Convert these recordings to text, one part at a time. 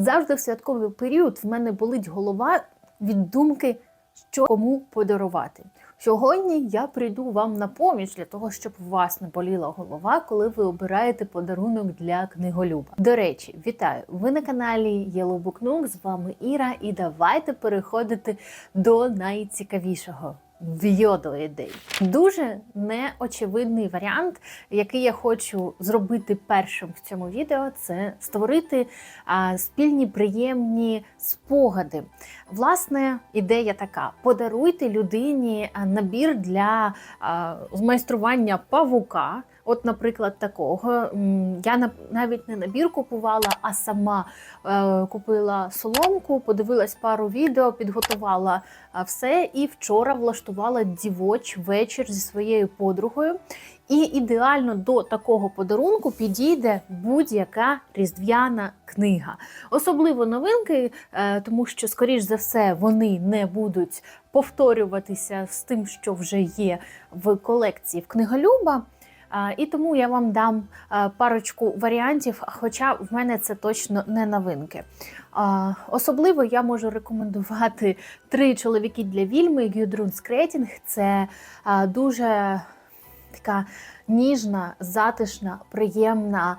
Завжди в святковий період в мене болить голова від думки, що кому подарувати. Сьогодні я прийду вам на поміч для того, щоб у вас не боліла голова, коли ви обираєте подарунок для книголюба. До речі, вітаю! Ви на каналі Yellow Book Nook, з вами Іра, і давайте переходити до найцікавішого. Вйоду ідей. Дуже неочевидний варіант, який я хочу зробити першим в цьому відео, це створити а, спільні приємні спогади. Власне, ідея така: подаруйте людині набір для а, змайстрування павука. От, наприклад, такого я навіть не набір купувала, а сама е, купила соломку, подивилась пару відео, підготувала все і вчора влаштувала дівоч вечір зі своєю подругою. І ідеально до такого подарунку підійде будь-яка різдвяна книга. Особливо новинки, е, тому що, скоріш за все, вони не будуть повторюватися з тим, що вже є в колекції в книголюба. І тому я вам дам парочку варіантів, хоча в мене це точно не новинки. Особливо я можу рекомендувати три чоловіки для вільми Гюдрун Скретінг. Це дуже така ніжна, затишна, приємна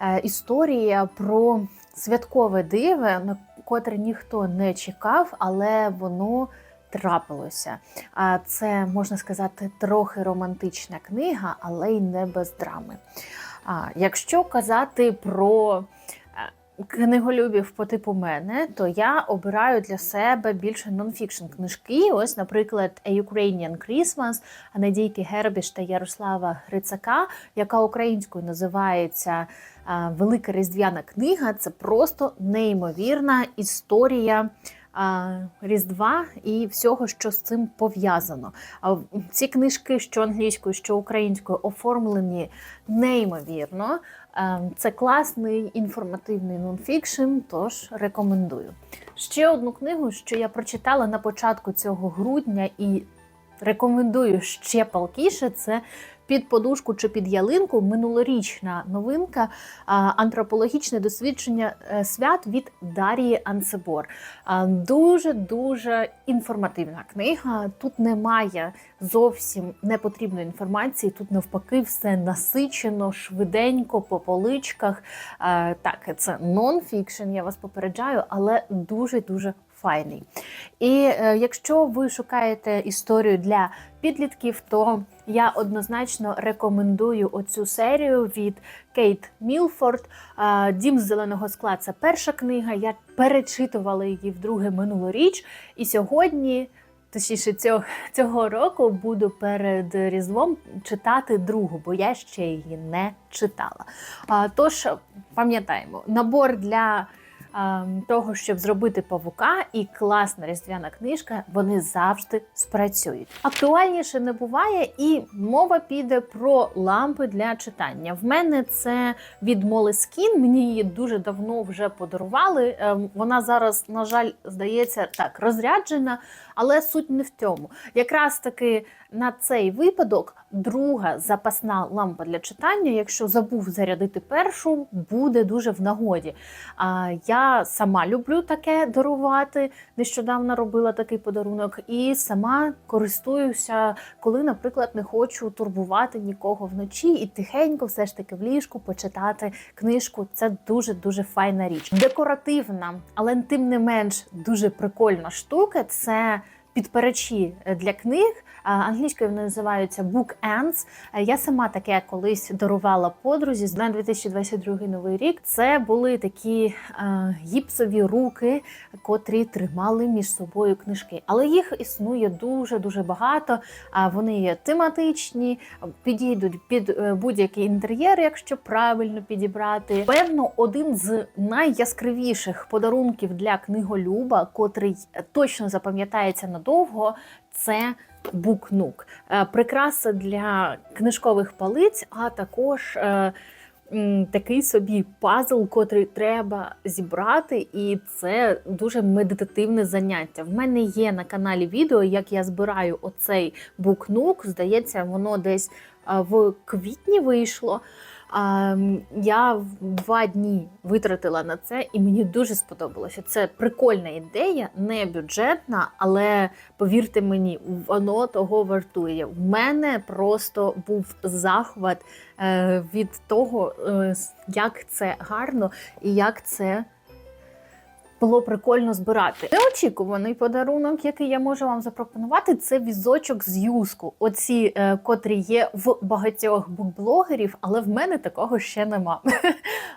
е, історія про святкове диво, на котре ніхто не чекав, але воно трапилося. А Це можна сказати трохи романтична книга, але й не без драми. Якщо казати про е, книголюбів по типу мене, то я обираю для себе більше нонфікшн книжки. Ось, наприклад, A Ukrainian Christmas Надійки Гербіш та Ярослава Грицака, яка українською називається е, Велика Різдвяна книга. Це просто неймовірна історія. Різдва і всього, що з цим пов'язано. А ці книжки, що англійською, що українською, оформлені неймовірно. Це класний інформативний нонфікшн, тож рекомендую. Ще одну книгу, що я прочитала на початку цього грудня і рекомендую ще палкіше, це під подушку чи під ялинку минулорічна новинка антропологічне дослідження е, свят від Дарії Анцебор. Дуже дуже інформативна книга. Тут немає зовсім непотрібної інформації. Тут навпаки все насичено, швиденько по поличках. Е, Так, це нон-фікшн, я вас попереджаю, але дуже дуже файний. І е, якщо ви шукаєте історію для підлітків, то я однозначно рекомендую оцю серію від Кейт Мілфорд. Дім з зеленого скла це перша книга. Я перечитувала її вдруге минулоріч, і сьогодні. Точніше, цього, цього року буду перед Різдвом читати другу, бо я ще її не читала. Тож пам'ятаємо, набор для того, щоб зробити павука, і класна різдвяна книжка, вони завжди спрацюють. Актуальніше не буває, і мова піде про лампи для читання. В мене це від Moleskine, Мені її дуже давно вже подарували. Ем, Вона зараз, на жаль, здається, так розряджена, але суть не в цьому. Якраз таки на цей випадок друга запасна лампа для читання, якщо забув зарядити першу, буде дуже в нагоді. А я сама люблю таке дарувати. Нещодавно робила такий подарунок, і сама користуюся, коли, наприклад, не хочу турбувати нікого вночі і тихенько, все ж таки в ліжку почитати книжку. Це дуже дуже файна річ. Декоративна, але тим не менш дуже прикольна штука. Це підперечі для книг. Англійською вони називаються book ends. Е, Я сама таке колись дарувала подрузі на 2022 новий рік. Це були такі е, гіпсові руки, котрі тримали між собою книжки. Але їх існує дуже дуже багато. А вони є тематичні, підійдуть під е, будь-який інтер'єр, якщо правильно підібрати. Певно, один з найяскравіших подарунків для книголюба, котрий е, точно запам'ятається надовго, це букнук. Е, Прикраса для книжкових полиць, а також е, такий собі пазл, котрий треба зібрати, і це дуже медитативне заняття. В мене є на каналі відео, як я збираю оцей букнук. Здається, воно десь в квітні вийшло. Я два дні витратила на це, і мені дуже сподобалося. Це прикольна ідея, не бюджетна, але повірте мені, воно того вартує. В мене просто був захват е, від того, е, як це гарно і як це. Було прикольно збирати. Неочікуваний подарунок, який я можу вам запропонувати, це візочок з юску. Оці, е, котрі є в багатьох букблогерів, але в мене такого ще нема.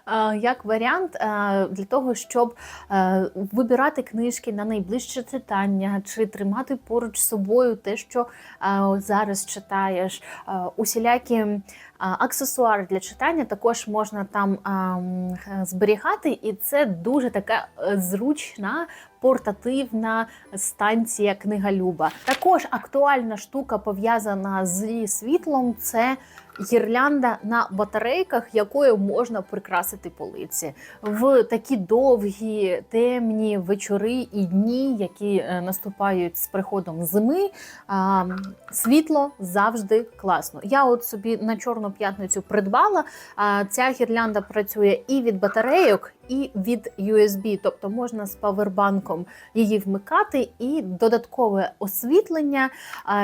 Е, Як варіант е, для того, щоб е, вибирати книжки на найближче читання, чи тримати поруч з собою те, що зараз читаєш, усілякі аксесуари для читання також можна там е, зберігати, і це дуже така е, зручна. Портативна станція книголюба. Також актуальна штука пов'язана зі світлом це гірлянда на батарейках, якою можна прикрасити полиці в такі довгі темні вечори і дні, які е, наступають з приходом зими. Світло завжди класно. Я от собі на чорну п'ятницю придбала. Ця гірлянда працює і від батарейок, і від USB, тобто можна з павербанком її вмикати, і додаткове освітлення.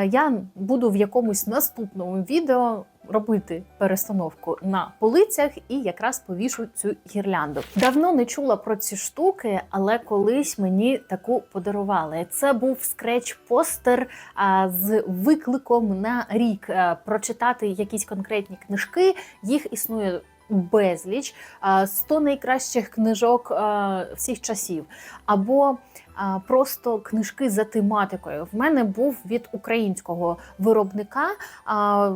Я буду в якомусь наступному відео робити перестановку на полицях і якраз повішу цю гірлянду. Давно не чула про ці штуки, але колись мені таку подарували. Це був скреч-постер з викликом на рік прочитати якісь конкретні книжки. Їх існує. Безліч а, 100 найкращих книжок всіх часів, або просто книжки за тематикою. В мене був від українського виробника.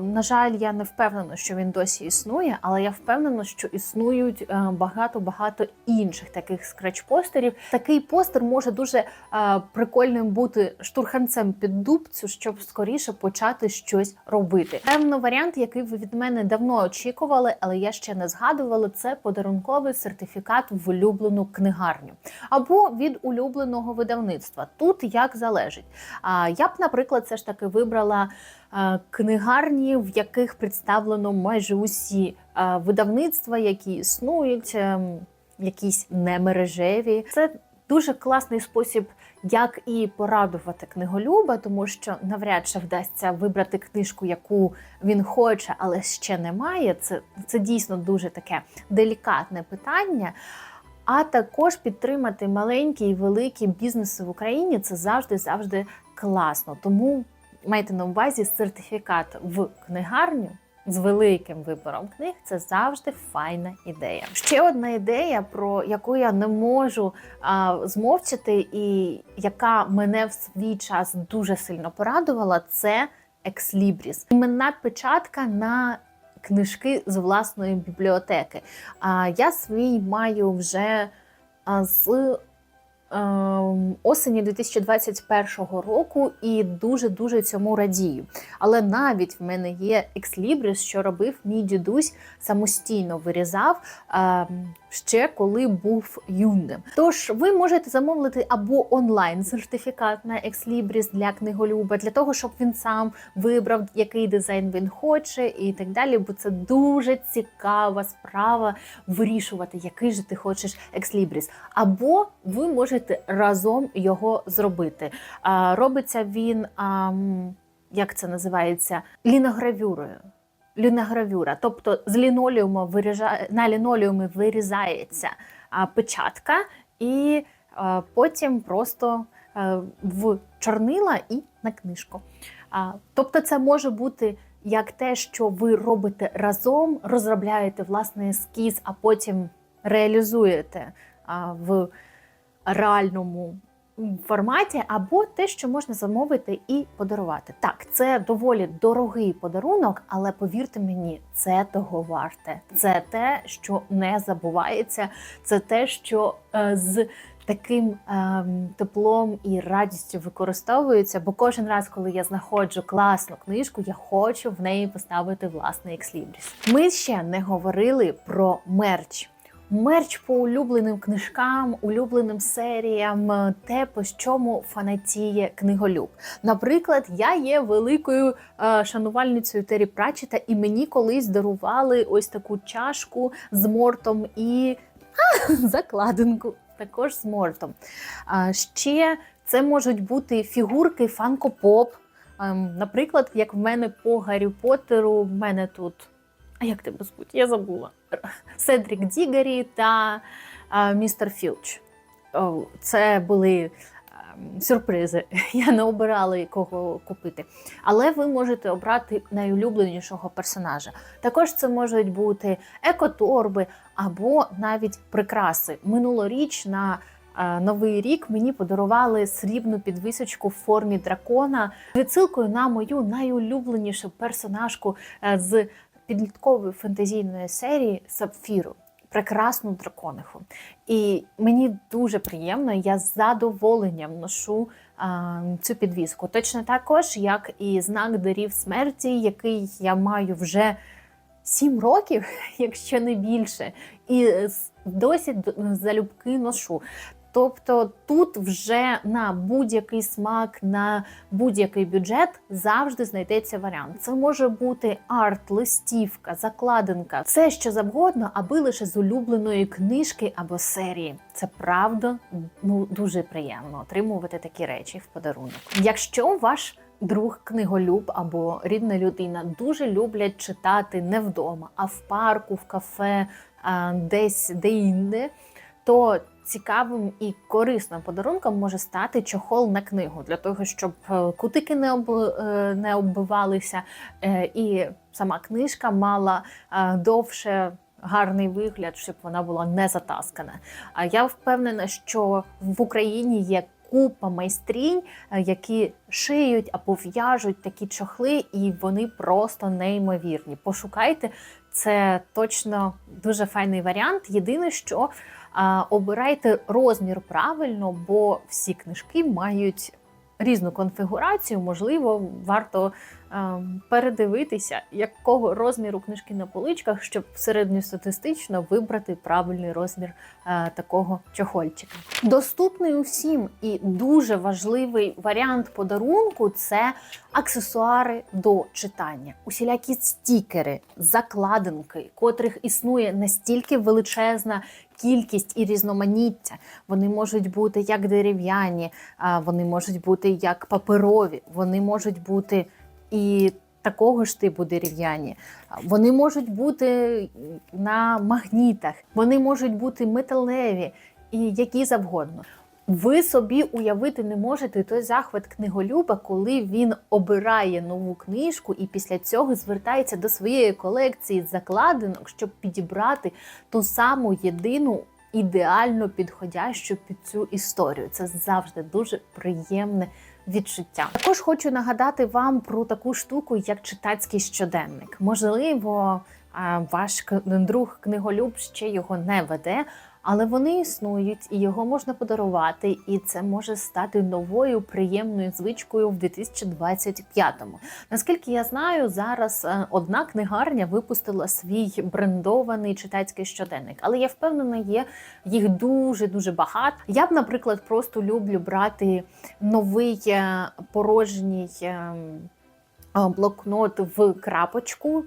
На жаль, я не впевнена, що він досі існує, але я впевнена, що існують е, багато-багато інших таких скреч-постерів. Такий постер може дуже е, прикольним бути штурханцем під дубцю, щоб скоріше почати щось робити. Певно, варіант, який ви від мене давно очікували, але я ще не згадувала, це подарунковий сертифікат в улюблену книгарню або від улюбленого видавництва. Тут як залежить. А я б, наприклад, все ж таки вибрала е, книгарні, в яких представлено майже усі е, видавництва, які існують, ем, якісь немережеві. Це дуже класний спосіб, як і порадувати книголюба, тому що навряд чи вдасться вибрати книжку, яку він хоче, але ще немає. Це, це дійсно дуже таке делікатне питання. А також підтримати маленькі і великі бізнеси в Україні це завжди завжди класно. Тому майте на увазі сертифікат в книгарню з великим вибором книг це завжди файна ідея. Ще одна ідея, про яку я не можу а, змовчати, і яка мене в свій час дуже сильно порадувала, це Екслібріс. Іменна печатка на книжки з власної бібліотеки. А я свій маю вже з ем, осені 2021 року і дуже дуже цьому радію. Але навіть в мене є екслібрис, що робив мій дідусь самостійно вирізав ем, ще коли був юним. Тож ви можете замовити або онлайн сертифікат на екслібрис для книголюба, для того, щоб він сам вибрав, який дизайн він хоче, і так далі. Бо це дуже цікава справа вирішувати, який же ти хочеш екслібрис. Або ви можете разом його зробити. А, робиться він. ам, як це називається? Ліногравюрою. Ліногравюра, тобто з лінолеуму виріжа... на лінолеумі вирізається а, печатка, і а, потім просто а, в чорнила і на книжку. А, тобто, це може бути як те, що ви робите разом, розробляєте власний ескіз, а потім реалізуєте а, в реальному форматі, або те, що можна замовити і подарувати. Так, це доволі дорогий подарунок, але повірте мені, це того варте. Це те, що не забувається, це те, що е, з таким ем, теплом і радістю використовується. Бо кожен раз, коли я знаходжу класну книжку, я хочу в неї поставити власний екслібріс. Ми ще не говорили про мерч. Мерч по улюбленим книжкам, улюбленим серіям, е, те, по чому фанатіє книголюб. Наприклад, я є великою е, шанувальницею Террі Пратчета, і мені колись дарували ось таку чашку з мортом і а, закладинку. Також з мортом. А, ще це можуть бути фігурки фанко-поп. Ем, наприклад, як в мене по Гаррі Поттеру, в мене тут. А як тебе звуть? Я забула. Седрік Дігарі та а, містер Філч. О, це були ем, сюрпризи. Я не обирала кого купити. Але ви можете обрати найулюбленішого персонажа. Також це можуть бути екоторби або навіть прикраси. Минулоріч на е, Новий рік мені подарували срібну підвисочку в формі дракона відсилкою на мою найулюбленішу персонажку е, з підліткової фентезійної серії Сапфіру. Прекрасну дракониху. І мені дуже приємно, я з задоволенням ношу а, цю підвіску. Точно також, як і знак дарів смерті, який я маю вже сім років, якщо не більше, і досі залюбки ношу. Тобто тут вже на будь-який смак, на будь-який бюджет завжди знайдеться варіант. Це може бути арт, листівка, закладинка, все що завгодно, аби лише з улюбленої книжки або серії. Це правда ну дуже приємно отримувати такі речі в подарунок. Якщо ваш друг книголюб або рідна людина дуже люблять читати не вдома, а в парку, в кафе, десь де-інде, то цікавим і корисним подарунком може стати чохол на книгу для того, щоб е, кутики не об, е, не оббивалися, е, і сама книжка мала довше. Гарний вигляд, щоб вона була не затаскана. А я впевнена, що в Україні є купа майстрінь, які шиють або в'яжуть такі чохли, і вони просто неймовірні. Пошукайте, це точно дуже файний варіант. Єдине, що обирайте розмір правильно, бо всі книжки мають різну конфігурацію. Можливо, варто передивитися, якого розміру книжки на поличках, щоб середньостатистично вибрати правильний розмір е, такого чохольчика. Доступний усім і дуже важливий варіант подарунку це аксесуари до читання, усілякі стікери, закладинки, котрих існує настільки величезна кількість і різноманіття. Вони можуть бути як дерев'яні, вони можуть бути як паперові, вони можуть бути і такого ж типу дерев'яні. Вони можуть бути на магнітах, вони можуть бути металеві і які завгодно. Ви собі уявити не можете той захват книголюба, коли він обирає нову книжку і після цього звертається до своєї колекції закладинок, щоб підібрати ту саму єдину ідеально підходящу під цю історію. Це завжди дуже приємне відчуття. Також хочу нагадати вам про таку штуку, як читацький щоденник. Можливо, ваш друг книголюб ще його не веде. Але вони існують, і його можна подарувати, і це може стати новою приємною звичкою в 2025-му. Наскільки я знаю, зараз е, одна книгарня випустила свій брендований читацький щоденник, але я впевнена, є їх дуже дуже багато. Я б, наприклад, просто люблю брати новий е, порожній. Блокнот в крапочку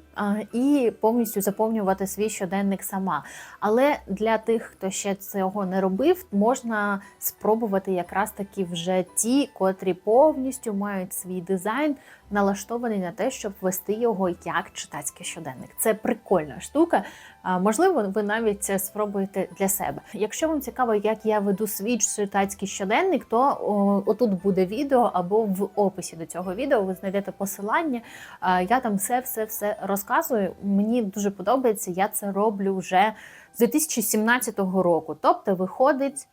і повністю заповнювати свій щоденник сама. Але для тих, хто ще цього не робив, можна спробувати якраз таки вже ті, котрі повністю мають свій дизайн, налаштований на те, щоб вести його як читацький щоденник. Це прикольна штука. Можливо, ви навіть спробуєте для себе. Якщо вам цікаво, як я веду свій читацький щоденник, то отут буде відео або в описі до цього відео ви знайдете посилання. Я там все, все, все розказую. Мені дуже подобається. Я це роблю вже з 2017 року. Тобто, виходить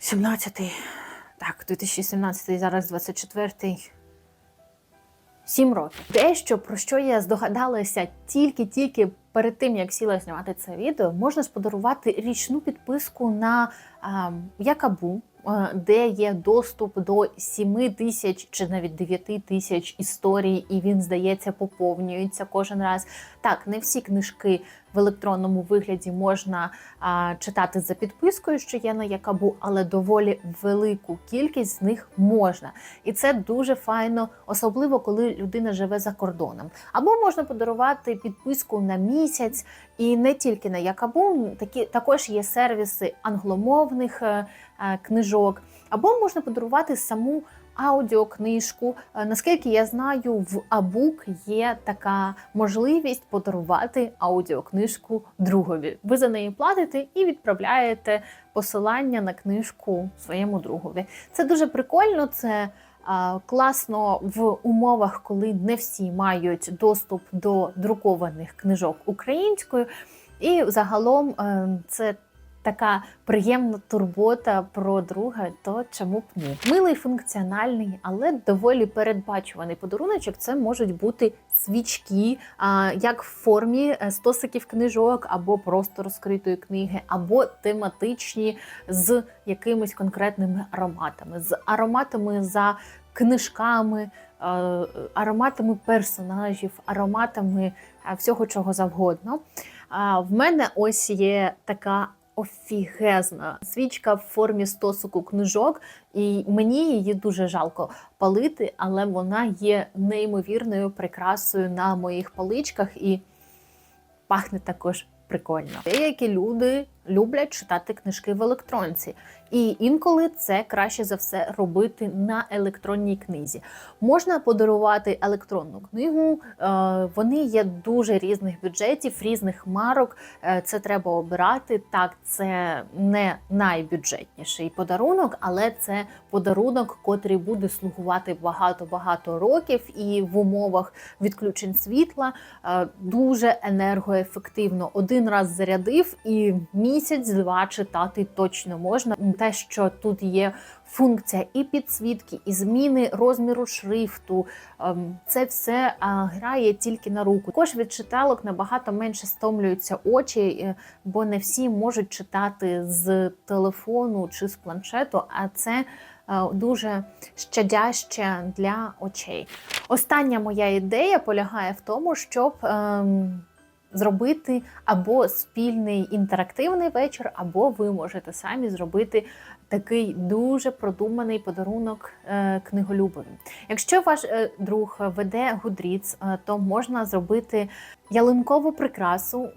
17-й, так, 2017 зараз 24-й. Сім років. Те, що про що я здогадалася тільки-тільки перед тим, як сіла знімати це відео, можна ж подарувати річну підписку на а, Якабу, де є доступ до 7 тисяч чи навіть 9 тисяч історій, і він, здається, поповнюється кожен раз. Так, не всі книжки в електронному вигляді можна а, читати за підпискою, що є на Якабу, але доволі велику кількість з них можна. І це дуже файно, особливо коли людина живе за кордоном. Або можна подарувати підписку на місяць, і не тільки на Якабу, такі також є сервіси англомовних е, е, книжок, або можна подарувати саму. Аудіокнижку, Е, наскільки я знаю, в Абук є така можливість подарувати аудіокнижку другові. Ви за неї платите і відправляєте посилання на книжку своєму другові. Це дуже прикольно. Це класно в умовах, коли не всі мають доступ до друкованих книжок українською. І загалом е, це така приємна турбота про друга, то чому б ні? Милий функціональний, але доволі передбачуваний подаруночок. Це можуть бути свічки, як в формі е, стосиків книжок, або просто розкритої книги, або тематичні з якимись конкретними ароматами, з ароматами за книжками. е, Ароматами персонажів, ароматами е, всього чого завгодно. В мене ось є така офігезна свічка в формі стосику книжок, і мені її дуже жалко палити, але вона є неймовірною прикрасою на моїх поличках і пахне також прикольно. Деякі люди люблять читати книжки в електронці, і інколи це краще за все робити на електронній книзі. Можна подарувати електронну книгу. е, Вони є дуже різних бюджетів, різних марок. Е, Це треба обирати. Так, це не найбюджетніший подарунок, але це подарунок, котрий буде слугувати багато-багато років, і в умовах відключень світла е, дуже енергоефективно. Один раз зарядив і місяць-два читати точно можна. Те, що тут є функція і підсвітки, і зміни розміру шрифту. ем, Це все грає тільки на руку. Також від читалок набагато менше стомлюються очі, е, бо не всі можуть читати з телефону чи з планшету, а це е, дуже щадяще для очей. Остання моя ідея полягає в тому, щоб. ем, Зробити або спільний інтерактивний вечір, або ви можете самі зробити такий дуже продуманий подарунок е, книголюбові. Якщо ваш е, друг веде Goodreads, е, то можна зробити ялинкову прикрасу.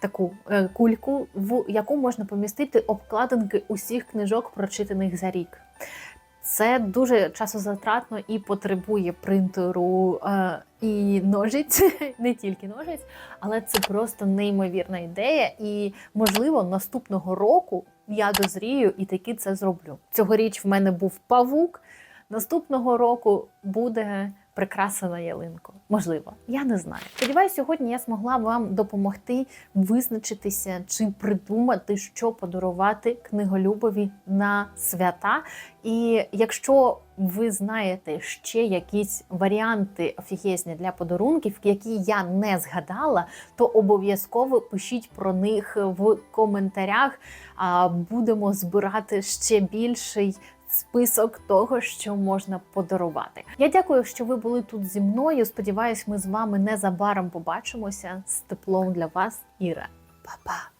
Таку кульку, в яку можна помістити обкладинки усіх книжок, прочитаних за рік. Це дуже часозатратно і потребує принтеру е, і ножиць, не тільки ножиць, але це просто неймовірна ідея. І можливо, наступного року я дозрію і таки це зроблю. Цьогоріч в мене був павук. Наступного року буде прикраса на ялинку. Можливо, я не знаю. Сподіваюсь, сьогодні я змогла вам допомогти визначитися чи придумати, що подарувати книголюбові на свята. І якщо ви знаєте ще якісь варіанти офігезні для подарунків, які я не згадала, то обов'язково пишіть про них в коментарях. Будемо збирати ще більший список того, що можна подарувати. Я дякую, що ви були тут зі мною. Сподіваюсь, ми з вами незабаром побачимося з теплом для вас. Іра, Па-па!